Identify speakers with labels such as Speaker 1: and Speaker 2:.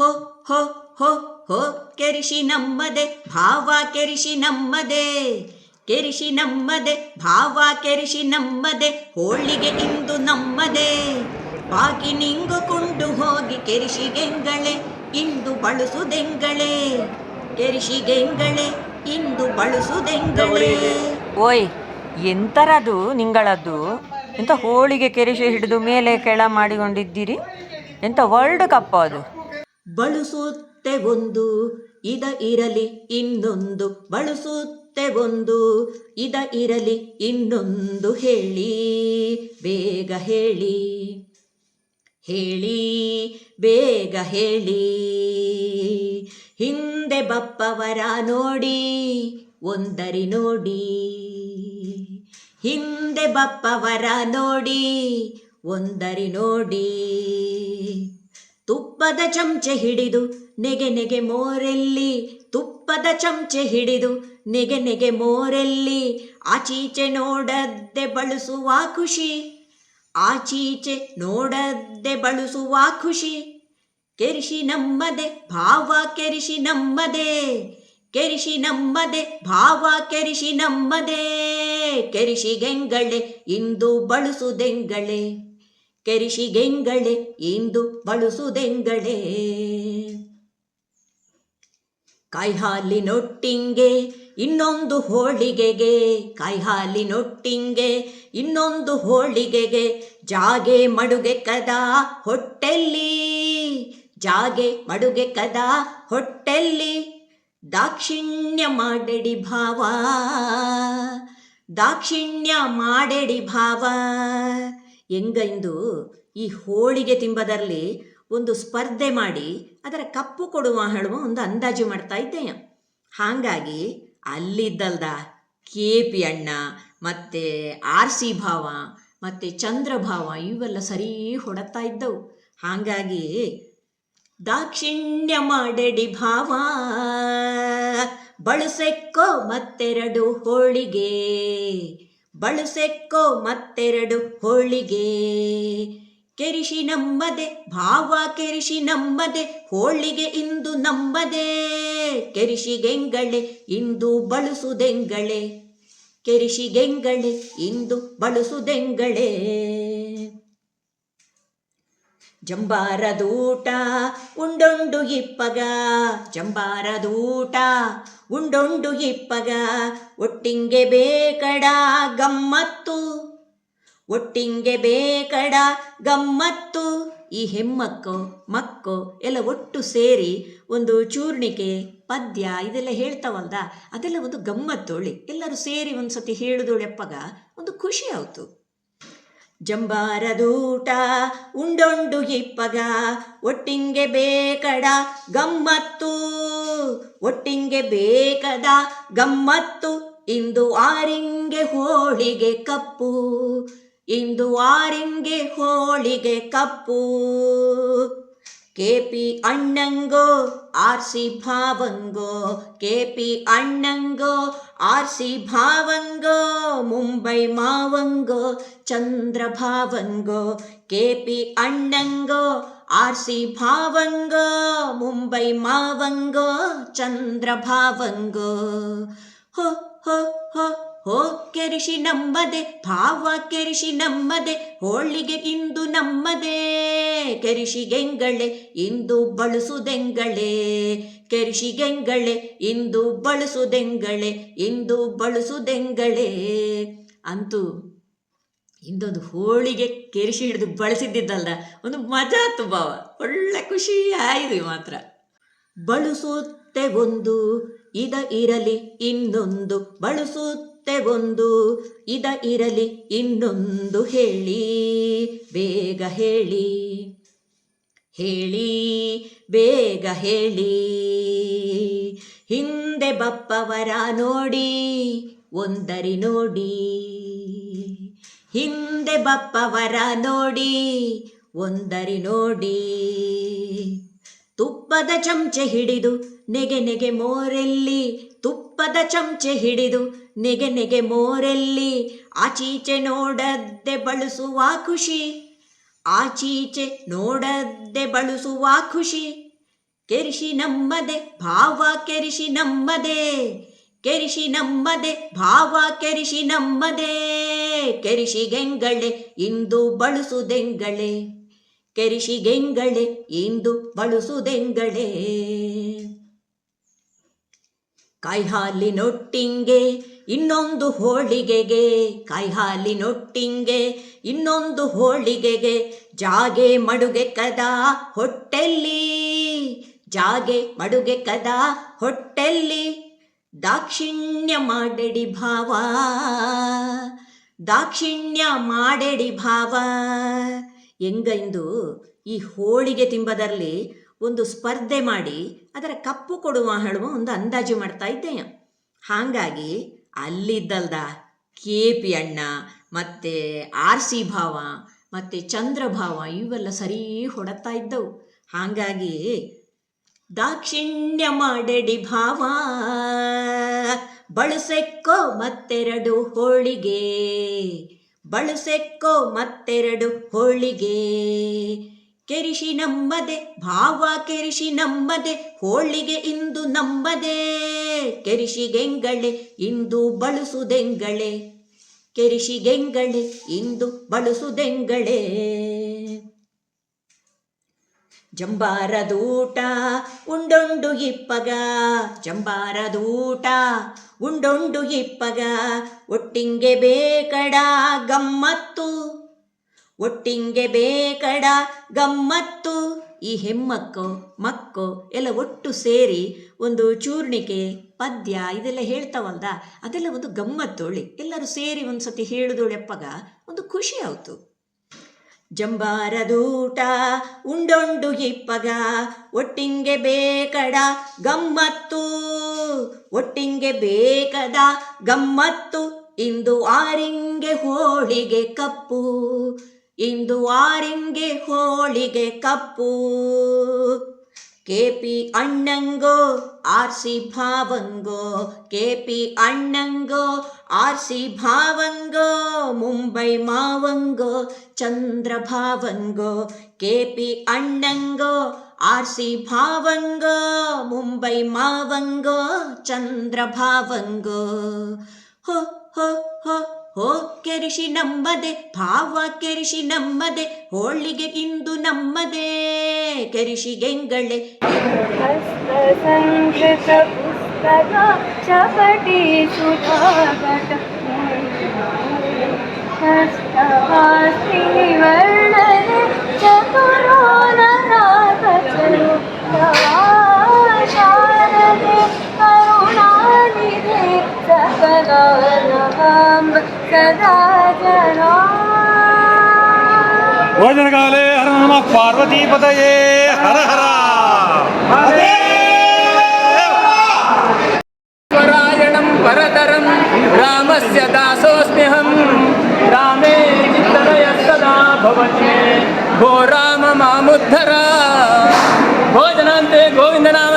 Speaker 1: ಹೋ ಹೋ ಹೋ ಹೋ ಕೆರಿಶಿ ನಮ್ಮದೆ, ಭಾವ ಕೆರಿಶಿ ನಮ್ಮದೆ. ಕೆರಿಶಿ ನಮ್ಮದೆ, ಭಾವ ಕೆರಿಶಿ ನಮ್ಮದೆ ಹೋಳಿಗೆ ಇಂದು ನಮ್ಮದೆ. ಬಾಗಿ ನಿಂಗುಕೊಂಡು ಹೋಗಿ ಕೆರಿಶಿಗೆಂಗಳೆ ಇಂದು ಬಳಸುದೆಂಗಳೇ ಕೆರಿಶಿಗೆಂಗಳೆ ಇಂದು ಬಳಸುದೆಂಗಳೆ
Speaker 2: ಓಯ್, ಎಂತರದು ನಿಂಗಳದ್ದು? ಎಂತ ಹೋಳಿಗೆ ಕೆರಿಸಿ ಹಿಡಿದು ಮೇಲೆ ಕೆಳ ಮಾಡಿಕೊಂಡಿದ್ದೀರಿ? ಎಂತ ವರ್ಲ್ಡ್ ಕಪ್ ಅದು?
Speaker 1: ಬಳಸುತ್ತೆ ಒಂದು, ಇದ ಇರಲಿ ಇನ್ನೊಂದು. ಬಳಸುತ್ತೆ ಒಂದು, ಇದ ಇರಲಿ ಇನ್ನೊಂದು ಹೇಳಿ, ಬೇಗ ಹೇಳಿ. ಹೇಳಿ, ಬೇಗ ಹೇಳಿ. ಹಿಂದೆ ಬಪ್ಪವರ ನೋಡಿ, ಒಂದರಿ ನೋಡಿ. ಹಿಂದೆ ಬಪ್ಪವರ ನೋಡಿ, ಒಂದರಿ ನೋಡಿ. ತುಪ್ಪದ ಚಮಚೆ ಹಿಡಿದು ನೆಗೆ ನೆಗೆ ಮೋರೆಲ್ಲಿ, ತುಪ್ಪದ ಚಮಚೆ ಹಿಡಿದು ನೆಗೆ ನೆಗೆ ಮೋರೆಲ್ಲಿ ಆಚೀಚೆ ನೋಡದ್ದೆ ಬಳಸುವ ಖುಷಿ ಆಚೀಚೆ ನೋಡದ್ದೆ ಬಳಸುವ ಖುಷಿ. ಕೆರಿಶಿ ನಮ್ಮದೆ, ಭಾವ ಕೆರಿಶಿ ನಮ್ಮದೆ ಕೆರಿಶಿ ನಮ್ಮದೆ, ಭಾವ ಕೆರಿಶಿ ನಮ್ಮದೆ ಕೆರಿಶಿಗೆಂಗಳೆ ಇಂದು ಬಳಸುದೆಂಗಳೆ ಕೆರಿಶಿಗೆಂಗಳೆ ಇಂದು ಕೈಹಾಲಿ ನೊಟ್ಟಿಂಗೆ, ಇನ್ನೊಂದು ಹೋಳಿಗೆಗೆ. ಕೈಹಾಲಿ ನೊಟ್ಟಿಂಗೆ, ಇನ್ನೊಂದು ಹೋಳಿಗೆಗೆ. ಜಾಗೆ ಮಡುಗೆ ಕದ ಹೊಟ್ಟೆಲ್ಲಿ? ಜಾಗೆ ಮಡುಗೆ ಕದ ಹೊಟ್ಟೆಲ್ಲಿ? ದಾಕ್ಷಿಣ್ಯ ಮಾಡಡಿ ಭಾವ. ದಾಕ್ಷಿಣ್ಯ ಮಾಡಡಿ ಭಾವ. ಹೆಂಗಂದು ಈ ಹೋಳಿಗೆ ತಿಂಬದಲ್ಲಿ ಒಂದು ಸ್ಪರ್ಧೆ ಮಾಡಿ ಅದರ ಕಪ್ಪು ಕೊಡುವ ಹೇಳುವ ಒಂದು ಅಂದಾಜು ಮಾಡ್ತಾ ಇದ್ದೆಯ ಹಾಗಾಗಿ ಅಲ್ಲಿದ್ದಲ್ದ ಕೆ ಪಿ ಅಣ್ಣ, ಮತ್ತು ಆರ್ ಸಿ ಭಾವ, ಮತ್ತು ಚಂದ್ರಭಾವ ಇವೆಲ್ಲ ಸರಿ ಹೊಡತಾ ಇದ್ದವು. ಹಾಗಾಗಿ ದಾಕ್ಷಿಣ್ಯ ಮಾಡಡಿ ಭಾವ, ಬಳಸೆಕ್ಕೋ ಮತ್ತೆರಡು ಹೋಳಿಗೆ. ಬಳಸೆಕ್ಕೋ ಮತ್ತೆರಡು ಹೋಳಿಗೆ. ಕೆರಿಶಿ ನಂಬದೆ ಭಾವ ಕೆರಿಶಿ ನಂಬದೆ ಹೋಳಿಗೆ ಇಂದು ನಮ್ಮದೆ. ಕೆರಿಶಿಗೆಂಗಳೆ ಇಂದು ಬಳಸುದೆಂಗಳೆ. ಕೆರಿಶಿಗೆಂಗಳೆ ಇಂದು ಬಳಸುದೆಂಗಳೆ. ಜಂಬಾರದೂಟ, ಉಂಡೊಂಡು ಇಪ್ಪಗ ಜಂಬಾರದೂಟ, ಉಂಡೊಂಡು ಇಪ್ಪಗ ಒಟ್ಟಿಂಗೆ ಬೇಕಡ ಗಮ್ಮತ್ತು. ಒಟ್ಟಿಂಗೆ ಬೇಕಡ ಗಮ್ಮತ್ತು. ಈ ಹೆಮ್ಮಕ್ಕೋ, ಮಕ್ಕೋ ಎಲ್ಲ ಒಟ್ಟು ಸೇರಿ ಒಂದು ಚೂರ್ಣಿಕೆ, ಪದ್ಯ ಇದೆಲ್ಲ ಹೇಳ್ತಾವಲ್ದ? ಅದೆಲ್ಲ ಒಂದು ಗಮ್ಮತ್ತೋಳಿ ಎಲ್ಲರೂ ಸೇರಿ ಒಂದು ಸತಿ ಹೇಳಿದೋಳೆಪ್ಪಗ ಒಂದು ಖುಷಿ ಆಯ್ತು. ಜಂಬಾರದೂಟ ಉಂಡೊಂಡು ಇಪ್ಪಗ ಒಟ್ಟಿಂಗೆ ಬೇಕಡ ಗಮ್ಮತ್ತು. ಒಟ್ಟಿಂಗೆ ಬೇಕದ ಗಮ್ಮತ್ತು, ಇಂದು ಆರಿಂಗೆ ಹೋಳಿಗೆ ಕಪ್ಪು. ಇಂದು ಆರಿಂಗೆ ಹೋಳಿಗೆ ಕಪ್ಪು. केपि अण्णङ्गो आर्सि भावङ्गो केपि अण्णङ्गो आर्सि भावङ्गो मुम्बै मावङ्गो चन्द्रभावङ्गो केपि के पि अण्णङ्गो आर्सि भावङ्गो मुम्बै मावङ्गो चन्द्रभावङ्गो। हो हो हो। ಹೋ ಕೆರಿಶಿ ನಮ್ಮದೆ, ಭಾವ ಕೆರಿಶಿ ನಮ್ಮದೆ ಹೋಳಿಗೆ ಇಂದು ನಮ್ಮದೇ. ಕೆರಿಶಿಗೆಂಗಳೆ ಇಂದು ಬಳಸುದೆಂಗಳೆ. ಕೆರಿಶಿಗೆಂಗಳೆ ಇಂದು ಬಳಸುದೆಂಗಳೆ, ಇಂದು ಬಳಸುದೆಂಗಳೇ. ಅಂತೂ ಇಂದೊಂದು ಹೋಳಿಗೆ ಕೆರಿಶಿ ಹಿಡಿದು ಬಳಸಿದ್ದಿದ್ದಲ್ಲ, ಒಂದು ಮಜಾ ಭಾವ. ಒಳ್ಳೆ ಖುಷಿ ಆಯಿತು ಮಾತ್ರ. ಬಳಸುತ್ತೆ ಒಂದು, ಇದ ಇರಲಿ ಇನ್ನೊಂದು. ಬಳಸುತ್ತೆ ಒಂದು ಇದ ಇರಲಿ ಇನ್ನೊಂದು ಹೇಳಿ, ಬೇಗ ಹೇಳಿ. ಹೇಳಿ, ಬೇಗ ಹೇಳಿ. ಹಿಂದೆ ಬಪ್ಪವರ ನೋಡಿ, ಒಂದರಿ ನೋಡಿ. ಹಿಂದೆ ಬಪ್ಪವರ ನೋಡಿ, ಒಂದರಿ ನೋಡಿ. ತುಪ್ಪದ ಚಮಚೆ ಹಿಡಿದು ನೆಗೆ ನೆಗೆ ಮೋರೆಲ್ಲಿ ತುಪ್ಪದ ಚಮಚೆ ಹಿಡಿದು ನೆಗೆ ನೆಗೆ ಮೋರೆಲ್ಲಿ ಆಚೀಚೆ ನೋಡದ್ದೆ ಬಳಸುವ ಖುಷಿ ಆಚೀಚೆ ನೋಡದ್ದೆ ಬಳಸುವ ಖುಷಿ. ಕೆರಿಶಿ ನಮ್ಮದೆ, ಭಾವ ಕೆರಿಶಿ ನಮ್ಮದೆ ಕೆರಿಶಿ ನಮ್ಮದೆ, ಭಾವ ಕೆರಿಶಿ ನಮ್ಮದೆ ಕೆರಿಶಿಗೆಂಗಳೆ ಇಂದು ಬಳಸುದೆಂಗಳೆ ಕೆರಿಶಿಗೆಂಗಳೆ ಇಂದು ಬಳಸುದೆಂಗಳೆ. ಕಾಯಿ ಹಾಲಿನೊಟ್ಟಿಂಗೆ ಇನ್ನೊಂದು ಹೋಳಿಗೆಗೆ. ಕೈಹಾಲಿ ಹಾಲಿನೊಟ್ಟಿಂಗೆ ಇನ್ನೊಂದು ಹೋಳಿಗೆಗೆ. ಜಾಗೆ ಮಡುಗೆ ಕದ ಹೊಟ್ಟೆಲ್ಲಿ? ಜಾಗೆ ಮಡುಗೆ ಕದ ಹೊಟ್ಟೆಲ್ಲಿ? ದಾಕ್ಷಿಣ್ಯ ಮಾಡೆಡಿ ಭಾವ. ದಾಕ್ಷಿಣ್ಯ ಮಾಡೆಡಿ ಭಾವ. ಎಂಗೈಂದು ಈ ಹೋಳಿಗೆ ತಿಂಬದಲ್ಲಿ ಒಂದು ಸ್ಪರ್ಧೆ ಮಾಡಿ ಅದರ ಕಪ್ಪು ಕೊಡುವ ಹೇಳುವ ಒಂದು ಅಂದಾಜು ಮಾಡ್ತಾ ಇದ್ದೇನೆ. ಹಾಗಾಗಿ ಅಲ್ಲಿದ್ದಲ್ದ ಕೆ ಪಿ ಅಣ್ಣ, ಮತ್ತು ಆರ್ ಸಿ ಭಾವ, ಮತ್ತು ಚಂದ್ರಭಾವ ಇವೆಲ್ಲ ಸರಿ ಹೊಡತಾ ಇದ್ದವು. ಹಾಗಾಗಿ ದಾಕ್ಷಿಣ್ಯ ಮಾಡೆಡಿ ಭಾವ, ಬಳಸೆಕ್ಕೋ ಮತ್ತೆರಡು ಹೋಳಿಗೆ, ಬಳಸೆಕ್ಕೋ ಮತ್ತೆರಡು ಹೋಳಿಗೆ ಕೆರಿಶಿ ನಮ್ಮದೆ, ಭಾವ ಕೆರಿಶಿ ನಮ್ಮದೆ ಹೋಳಿಗೆ ಇಂದು ನಮ್ಮದೇ. ಕೆರಿಶಿಗೆಂಗಳೆ ಇಂದು ಬಳಸುದೆಂಗಳೆ. ಕೆರಿಶಿಗೆಂಗಳೆ ಇಂದು ಬಳಸುದೆಂಗಳೆ. ಜಂಬಾರದೂಟ, ಉಂಡೊಂಡು ಇಪ್ಪಗ ಜಂಬಾರದೂಟ, ಉಂಡೊಂಡು ಇಪ್ಪಗ ಒಟ್ಟಿಂಗೆ ಬೇಕಡ ಗಮ್ಮತ್ತು. ಒಟ್ಟಿಂಗೆ ಬೇಕಡ ಗಮ್ಮತ್ತು. ಈ ಹೆಮ್ಮಕ್ಕೋ, ಮಕ್ಕೋ ಎಲ್ಲ ಒಟ್ಟು ಸೇರಿ ಒಂದು ಚೂರ್ಣಿಕೆ, ಪದ್ಯ ಇದೆಲ್ಲ ಹೇಳ್ತಾವಲ್ದ? ಅದೆಲ್ಲ ಒಂದು ಗಮ್ಮತ್ತೋಳಿ ಎಲ್ಲರೂ ಸೇರಿ ಒಂದು ಸತಿ ಹೇಳುದೋಳೆಪ್ಪಗ ಒಂದು ಖುಷಿ ಆಯ್ತು. ಜಂಬಾರದೂಟ ಉಂಡೊಂಡು ಹಿಪ್ಪಗ, ಒಟ್ಟಿಂಗೆ ಬೇಕಡ ಗಮ್ಮತ್ತು. ಒಟ್ಟಿಂಗೆ ಬೇಕದ ಗಮ್ಮತ್ತು, ಇಂದು ಆರಿಂಗೆ ಹೋಳಿಗೆ ಕಪ್ಪು. ಇಂದು ಆರಿಂಗೆ ಹೋಳಿಗೆ ಕಪ್ಪು. ಕೆ ಪಿ ಅಣ್ಣಂಗೋ, ಆರ್ ಸಿ ಭಾವಂಗೋ ಕೆಪಿ ಅಣ್ಣಂಗೋ, ಆರ್ ಸಿ ಭಾವಂಗೋ, ಮುಂಬೈ ಮಾವಂಗೋ ಚಂದ್ರ ಭಾವಂಗೋ ಕೆಪಿ ಅಣ್ಣಂಗೋ, ಆರ್ ಸಿ ಭಾವಂಗೋ, ಮುಂಬೈ ಮಾವಂಗೋ ಚಂದ್ರ ಭಾವಂಗೋ ಹೋ ಹೋ ಹೋ. ಹೋಕ್ಕೆರಿಶಿ ನಮ್ಮದೆ ಭಾವ ಕೆರಿಶಿ ನಮ್ಮದೆ ಹೋಳಿಗೆ ಇಂದು ನಮ್ಮದೇ
Speaker 3: ಕೆರಿಶಿ ಗೆಂಗಳೆ. ಚಪಟಿ ಹಸ್ತ
Speaker 4: భోజనకాలే హర నమ పార్వతీపతయే హర హర.
Speaker 5: పరాయణం పరతరం రామస్య దాసోస్మ్యహం. రామే చిత్తనయ సదా భవతి. భో రామ మాముద్ధర. భోజనాంతే గోవిందనా